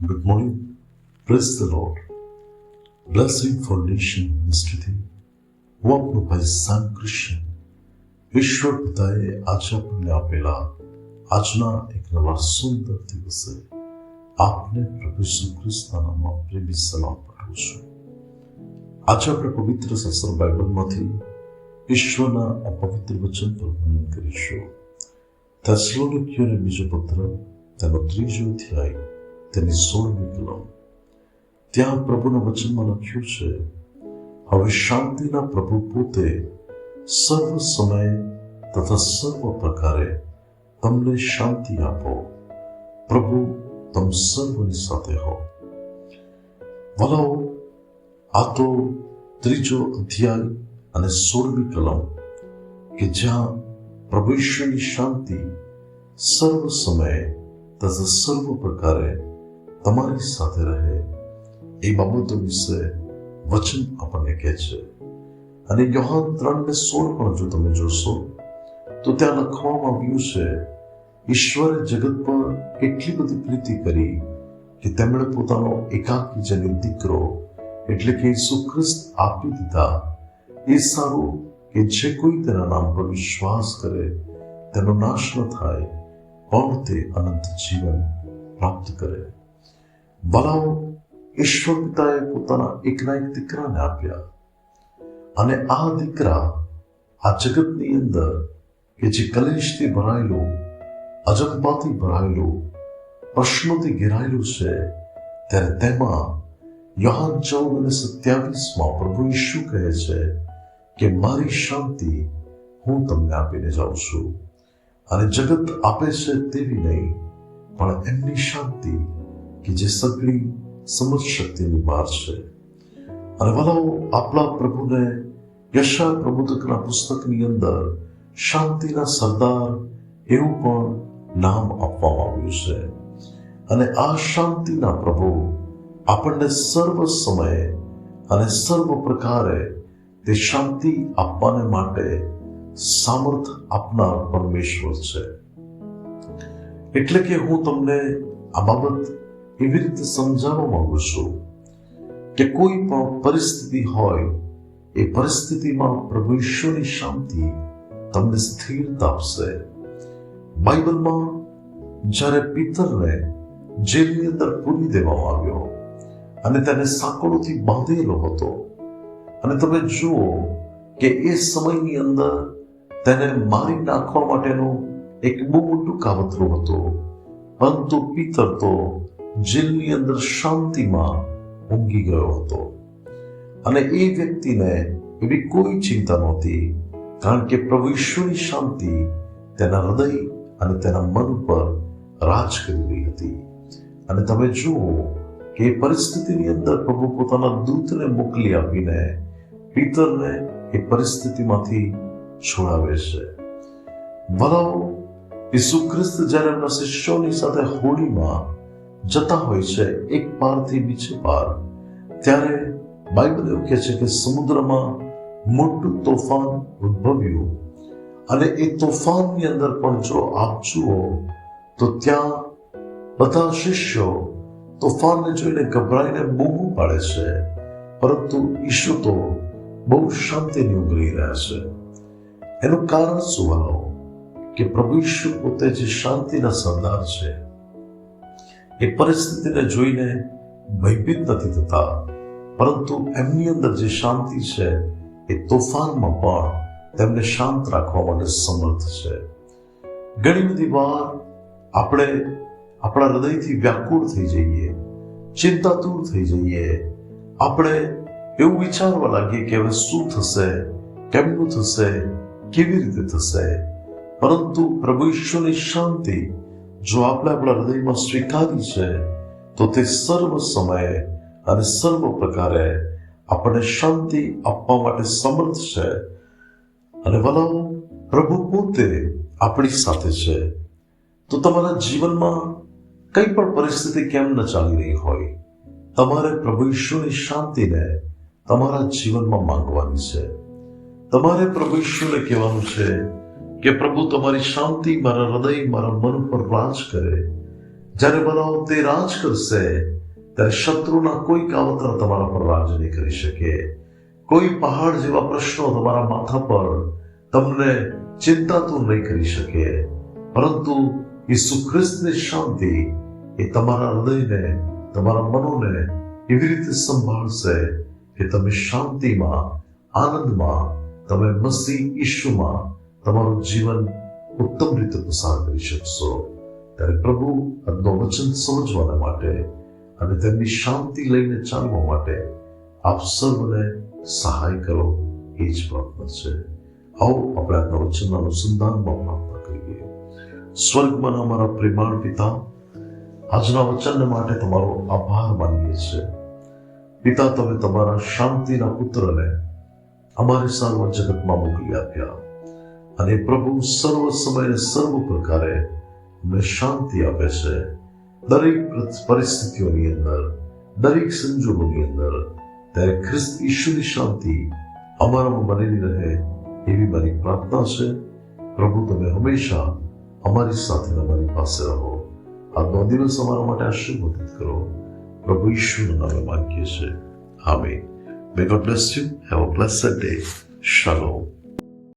Good morning. Praise the Lord. Blessing Foundation Ministry હું આપનો ભાઈ સામ ક્રિશ્ચન ઈશ્વર પિતાએ આજે આપણને આપેલા આજના એક નવા સુંદર દિવસે આપને પ્રભુ ઈસુ ખ્રિસ્તના નામમાં પ્રેમી સલામ પાઠવું છું આજે આપણે પવિત્ર શાસ્ત્ર બાઇબલમાંથી ઈશ્વરના આ પવિત્ર વચન પર વર્ણન કરીશું થેસલોનિકીઓને બીજો પત્ર તેનો ત્રીજો અધ્યાય તેની સોળમી કલમ. ત્યાં પ્રભુના વચનમાં લખ્યું છે, હવે શાંતિના પ્રભુ પોતે સર્વ સમયે તથા સર્વ પ્રકારે તમને શાંતિ આપો. પ્રભુ, તમ સર્વની સાથે હો. વલાઓ, આ તો ત્રીજો અધ્યાય અને સોળમી કલમ, કે જ્યાં પ્રભુ ઈશ્વરની શાંતિ સર્વ સમયે તથા સર્વ પ્રકારે તમારી સાથે રહે એ બાબતો વિશે વચન આપણને કહે છે. અને યોહાન ત્રણ ને સોળ પણ જો તમે જોશો, તો ત્યાં લખવામાં આવ્યું છે, ઈશ્વરે જગત પર એટલી બધી પ્રીતિ કરી કે તેમણે પોતાનો એકાકી જનિત દીકરો એટલે કે ઈસુ ખ્રિસ્ત આપી દીધા. એ સારું કે જે કોઈ તેના નામ પર વિશ્વાસ કરે, તેનો નાશ ન થાય, પણ તે અનંત જીવન પ્રાપ્ત કરે. વલાઓ ઈશ્વર પિતાએ પોતાના એકના એક દીકરાને આપ્યા. અને આ દીકરા આ જગતની અંદર કે જે કલેશથી ભરાયેલું અજંબાથી ભરાયેલું, પ્રશ્નોથી ઘેરાયેલું છે, ત્યારે તેમાં યોહાન ચૌદ અને સત્યાવીસમાં પ્રભુ ઈશુ કહે છે કે મારી શાંતિ હું તમને આપીને જાઉં છું. અને જગત આપે છે તેવી નહીં, પણ એમની શાંતિ કે જે સગળી સમજ શક્તિની માર છે. અને વાલાઓ આપણા પ્રભુને યશા પ્રબોધકના પુસ્તકની અંદર શાંતિના સરદાર એવું પણ નામ આપવામાં આવ્યું છે. અને આ શાંતિના પ્રભુ આપણને સર્વ સમયે અને સર્વ પ્રકારે તે શાંતિ આપવાને માટે સામર્થ આપનાર પરમેશ્વર છે. એટલે કે હું તમને આ બાબત એવી રીતે સમજાવવા માંગુ છું કે કોઈ પણ પરિસ્થિતિ હોય, એ પરિસ્થિતિમાં પ્રભુ ઈશ્વરની શાંતિ તમને સ્થિરતા આપશે. બાઇબલમાં જ્યારે પિતરને જેલની અંદર પૂરી દેવામાં આવ્યો અને તેને સાંકળોથી બાંધેલો હતો, અને તમે જુઓ કે એ સમયની અંદર તેને મારી નાખવા માટેનું એક બહુ મોટું કાવતરું હતું. પરંતુ પિતર તો જેલની અંદર શાંતિમાં ઊંઘી ગયો હતો. અને એ વ્યક્તિને એવી કોઈ ચિંતા નહોતી, કારણ કે પ્રભુ ઈશ્વરની શાંતિ તેના હૃદય અને તેના મન પર રાજ કરી રહી હતી. અને તમે જુઓ કે પરિસ્થિતિની અંદર પ્રભુ પોતાના દૂતને મોકલી આપીને પિતરને એ પરિસ્થિતિમાંથી છોડાવે છે. વલાઓ ઈસુ ખ્રિસ્ત જ્યારે એમના શિષ્યોની સાથે હોળીમાં જતા હોય છે એક પારથી બીજે પાર. ત્યારે બાઇબલ એવું કહે છે કે સમુદ્રમાં મોટું તોફાન ઉદ્ભવ્યું. અને એ તોફાનની અંદર પણ જો આપ જુઓ, તો ત્યાં બધા શિષ્યો તોફાનને જોઈને ગભરાઈને બહુ પાડે છે. પરંતુ ઈશુ તો બહુ શાંતિની ઊંઘ રહ્યા છે. એનું કારણ શું કે પ્રભુ ઈશુ પોતે જે શાંતિના સરદાર છે એ પરિસ્થિતિને જોઈને ભયભીત નથી થતા, પરંતુ એમની અંદર જે શાંતિ છે, એ તોફાનમાં પણ તેમને શાંત રાખવા માટે સમર્થ છે. ઘણી બધી વાર આપણે આપણા હૃદયથી વ્યાકુળ થઈ જઈએ ચિંતાતુર થઈ જઈએ. આપણે એવું વિચારવા લાગીએ કે હવે શું થશે, કેમનું થશે, કેવી રીતે થશે? પરંતુ પ્રભુ ઈશ્વરની શાંતિ જો આપણે આપણા હૃદયમાં સ્વીકારી છે, તો તે સર્વ સમયે અને સર્વ પ્રકારે આપણને શાંતિ આપવા માટે સમર્થ છે. અને વલાવ પ્રભુ પોતે આપણી સાથે છે. તો તમારા જીવનમાં કઈ પણ પરિસ્થિતિ કેમ ન ચાલી રહી હોય, તમારે પ્રભુ ઈશ્વરની શાંતિને તમારા જીવનમાં માંગવાની છે. તમારે પ્રભુ ઈશ્વરને કહેવાનું છે કે પ્રભુ તમારી શાંતિ મારા હૃદય, મારા મન પર રાજ કરે. જ્યારે બનાવો તે રાજ કરશે, ત્યારે શત્રુના કોઈ કાવતરા તમારા પર રાજ નહીં કરી શકે. કોઈ પહાડ જેવા પ્રશ્નો તમારા માથા પર તમને ચિંતાતું નહીં કરી શકે. પરંતુ ઈસુ ખ્રિસ્તની શાંતિ એ તમારા હૃદયને, તમારા મનોને એવી રીતે સંભાળશે કે તમે શાંતિમાં, આનંદમાં, તમે મસી ઈશુમાં તમારું જીવન ઉત્તમ રીતે પસાર કરી શકશો. ત્યારે પ્રભુ આજનો વચન સમજવાના માટે અને તેમની શાંતિ લઈને ચાલવા માટે આપ સર્વને સહાય કરો, એ જ પ્રાર્થના છે. આવો આપણે આજના વચનના અનુસંધાનમાં પ્રાર્થના કરીએ. સ્વર્ગમાં અમારા પ્રેમાળ પિતા, આજના વચનને માટે તમારો આભાર માનીએ છીએ. પિતા, તમે તમારા શાંતિના પુત્રને અમારી સર્વ જગતમાં મોકલી આપ્યા. અને પ્રભુ સર્વ સમયે સર્વ પ્રકારે અમને શાંતિ આપે છે. દરેક પરિસ્થિતિઓની અંદર, દરેક સંજોગોની અંદર ત્યારે ખ્રિસ્ત ઈશ્વરની શાંતિ અમારામાં બનેલી રહે એવી મારી પ્રાર્થના છે. પ્રભુ, તમે હંમેશા અમારી સાથે અમારી પાસે રહો. આજનો દિવસ અમારા માટે આશીર્વાદિત કરો. પ્રભુ ઈશ્વરના નામે માંગીએ છીએ. Amen may God bless you have a blessed day shalom